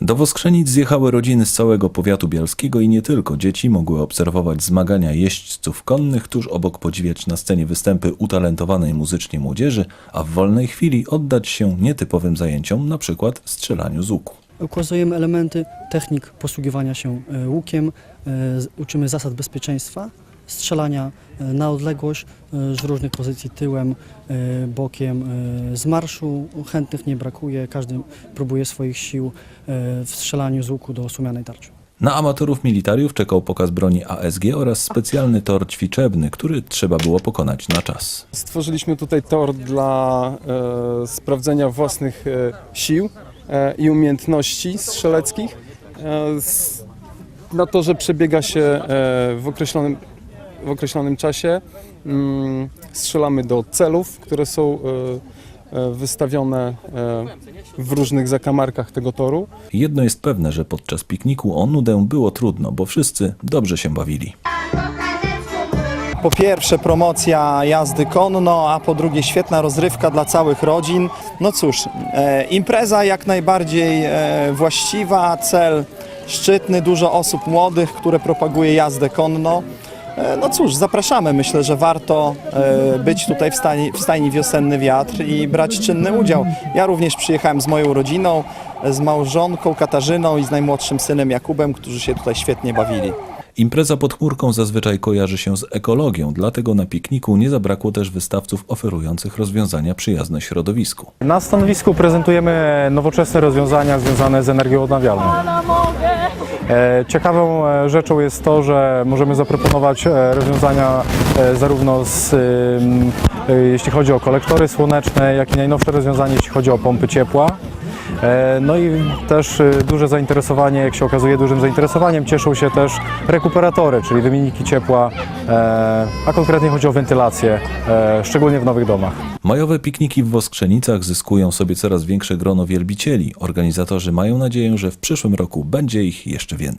Do Woskrzenic zjechały rodziny z całego powiatu bialskiego i nie tylko. Dzieci mogły obserwować zmagania jeźdźców konnych, tuż obok podziwiać na scenie występy utalentowanej muzycznie młodzieży, a w wolnej chwili oddać się nietypowym zajęciom, na przykład strzelaniu z łuku. Ukazujemy elementy technik posługiwania się e, łukiem, e, uczymy zasad bezpieczeństwa, strzelania e, na odległość e, z różnych pozycji tyłem, e, bokiem, z marszu. Chętnych nie brakuje, każdy próbuje swoich sił w strzelaniu z łuku do osłumianej tarczy. Na amatorów militariów czekał pokaz broni ASG oraz specjalny tor ćwiczebny, który trzeba było pokonać na czas. Stworzyliśmy tutaj tor dla e, sprawdzenia własnych e, sił e, i umiejętności strzeleckich. E, s- na torze przebiega się e, w, określonym, w określonym czasie. Mm, strzelamy do celów, które są e, e, wystawione e, w różnych zakamarkach tego toru. Jedno jest pewne, że podczas pikniku o nudę było trudno, bo wszyscy dobrze się bawili. Po pierwsze promocja jazdy konno, a po drugie świetna rozrywka dla całych rodzin. No cóż, e, impreza jak najbardziej e, właściwa, cel szczytny, dużo osób młodych, które propaguje jazdę konno. E, no cóż, zapraszamy. Myślę, że warto e, być tutaj w stajni, w stajni Wiosenny Wiatr i brać czynny udział. Ja również przyjechałem z moją rodziną, e, z małżonką Katarzyną i z najmłodszym synem Jakubem, którzy się tutaj świetnie bawili. Impreza pod chmurką zazwyczaj kojarzy się z ekologią, dlatego na pikniku nie zabrakło też wystawców oferujących rozwiązania przyjazne środowisku. Na stanowisku prezentujemy nowoczesne rozwiązania związane z energią odnawialną. E, Ciekawą e, rzeczą jest to, że możemy zaproponować e, rozwiązania zarówno z, jeśli chodzi o kolektory słoneczne, jak i najnowsze rozwiązanie, jeśli chodzi o pompy ciepła. E, No i też e, duże zainteresowanie, jak się okazuje, dużym zainteresowaniem cieszą się też rekuperatory, czyli wymienniki ciepła, e, a konkretnie chodzi o wentylację, szczególnie w nowych domach. Majowe pikniki w Woskrzenicach zyskują sobie coraz większe grono wielbicieli. Organizatorzy mają nadzieję, że w przyszłym roku będzie ich jeszcze więcej.